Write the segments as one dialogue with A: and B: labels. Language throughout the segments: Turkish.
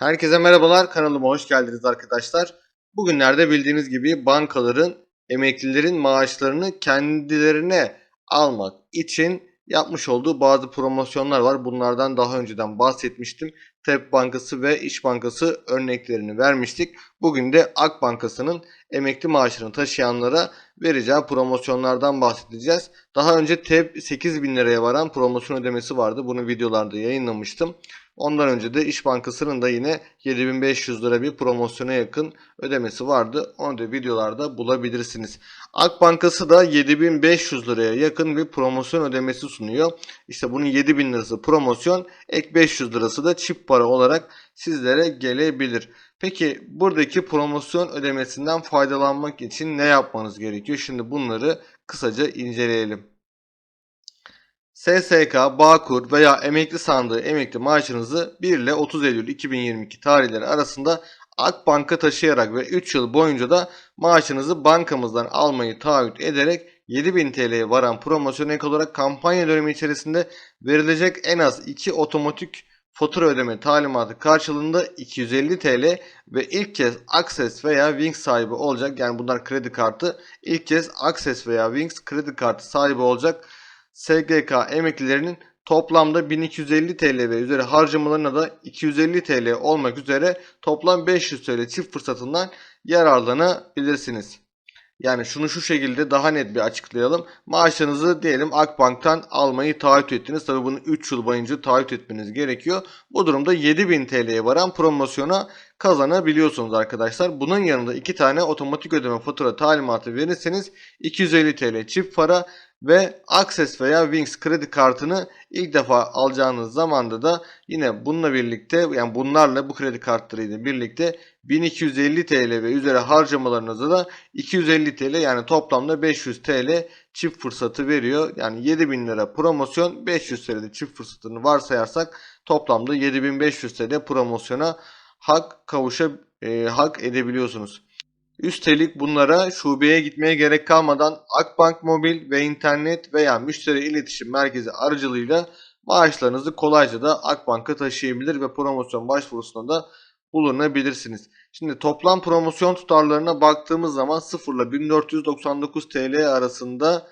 A: Herkese merhabalar, kanalıma hoş geldiniz arkadaşlar. Bugünlerde bildiğiniz gibi bankaların emeklilerin maaşlarını kendilerine almak için yapmış olduğu bazı promosyonlar var. Bunlardan daha önceden bahsetmiştim. TEP Bankası ve İş Bankası örneklerini vermiştik. Bugün de Ak Bankası'nın emekli maaşını taşıyanlara vereceği promosyonlardan bahsedeceğiz. Daha önce TEP 8 bin liraya varan promosyon ödemesi vardı. Bunu videolarda yayınlamıştım. Ondan önce de İş Bankası'nın da yine 7500 lira bir promosyona yakın ödemesi vardı. Onu da videolarda bulabilirsiniz. Ak Bankası da 7500 liraya yakın bir promosyon ödemesi sunuyor. İşte bunun 7000 lirası promosyon, ek 500 lirası da çift para olarak sizlere gelebilir. Peki buradaki promosyon ödemesinden faydalanmak için ne yapmanız gerekiyor? Şimdi bunları kısaca inceleyelim. SSK, Bağkur veya emekli sandığı emekli maaşınızı 1 ile 30 Eylül 2022 tarihleri arasında Akbank'a taşıyarak ve 3 yıl boyunca da maaşınızı bankamızdan almayı taahhüt ederek 7000 TL'ye varan promosyon ek olarak kampanya dönemi içerisinde verilecek en az 2 otomatik fatura ödeme talimatı karşılığında 250 TL ve ilk kez Access veya Wings sahibi olacak. Yani bunlar kredi kartı. İlk kez Access veya Wings kredi kartı sahibi olacak. SGK emeklilerinin toplamda 1250 TL ve üzeri harcamalarına da 250 TL olmak üzere toplam 500 TL çift fırsatından yararlanabilirsiniz. Yani şunu şu şekilde daha net bir açıklayalım. Maaşınızı diyelim Akbank'tan almayı taahhüt ettiniz. Tabi bunu 3 yıl boyunca taahhüt etmeniz gerekiyor. Bu durumda 7000 TL'ye varan promosyona kazanabiliyorsunuz arkadaşlar. Bunun yanında 2 tane otomatik ödeme fatura talimatı verirseniz 250 TL çift para ve Access veya Wings kredi kartını ilk defa alacağınız zamanda da yine bununla birlikte yani bunlarla bu kredi kartlarıyla birlikte 1250 TL ve üzeri harcamalarınızda da 250 TL yani toplamda 500 TL çift fırsatı veriyor. Yani 7000 lira promosyon 500 TL'de çift fırsatını varsayarsak toplamda 7500 TL promosyona hak kavuşa e, hak edebiliyorsunuz. Üstelik bunlara şubeye gitmeye gerek kalmadan Akbank Mobil ve internet veya müşteri iletişim merkezi aracılığıyla maaşlarınızı kolayca da Akbank'a taşıyabilir ve promosyon başvurusunda da bulunabilirsiniz. Şimdi toplam promosyon tutarlarına baktığımız zaman 0 ile 1499 TL arasında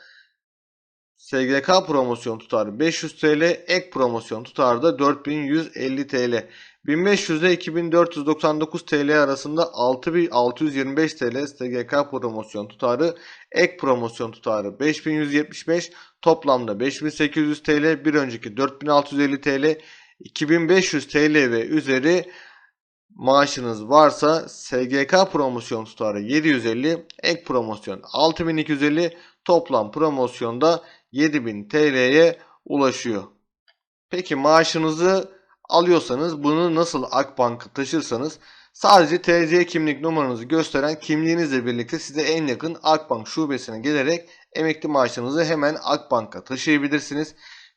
A: SGK promosyon tutarı 500 TL, ek promosyon tutarı da 4150 TL. 1500 ile 2499 TL arasında 6625 TL SGK promosyon tutarı, ek promosyon tutarı 5175, toplamda 5800 TL, bir önceki 4650 TL, 2500 TL ve üzeri maaşınız varsa SGK promosyon tutarı 750, ek promosyon 6250, toplam promosyonda 7000 TL'ye ulaşıyor. Peki maaşınızı alıyorsanız bunu nasıl Akbank'a taşırsanız sadece TC kimlik numaranızı gösteren kimliğinizle birlikte size en yakın Akbank şubesine gelerek emekli maaşınızı hemen Akbank'a taşıyabilirsiniz.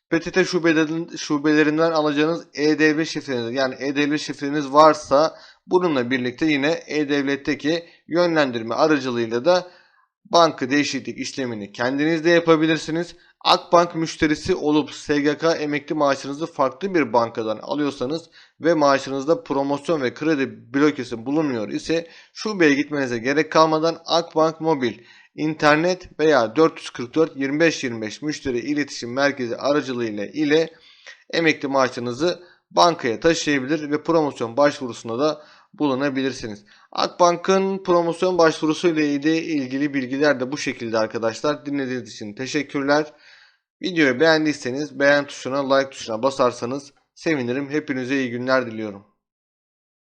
A: PTT şubelerin, şubelerinden alacağınız E-Devlet şifreniz yani E-Devlet şifreniz varsa bununla birlikte yine E-Devlet'teki yönlendirme aracılığıyla da banka değişiklik işlemini kendiniz de yapabilirsiniz. Akbank müşterisi olup SGK emekli maaşınızı farklı bir bankadan alıyorsanız ve maaşınızda promosyon ve kredi blokesi bulunmuyor ise şubeye gitmenize gerek kalmadan Akbank Mobil, internet veya 444 25 25 müşteri iletişim merkezi aracılığıyla ile emekli maaşınızı bankaya taşıyabilir ve promosyon başvurusunda da bulunabilirsiniz. Akbank'ın promosyon başvurusu ile ilgili bilgiler de bu şekilde arkadaşlar. Dinlediğiniz için teşekkürler. Videoyu beğendiyseniz beğen tuşuna, like tuşuna basarsanız sevinirim. Hepinize iyi günler diliyorum.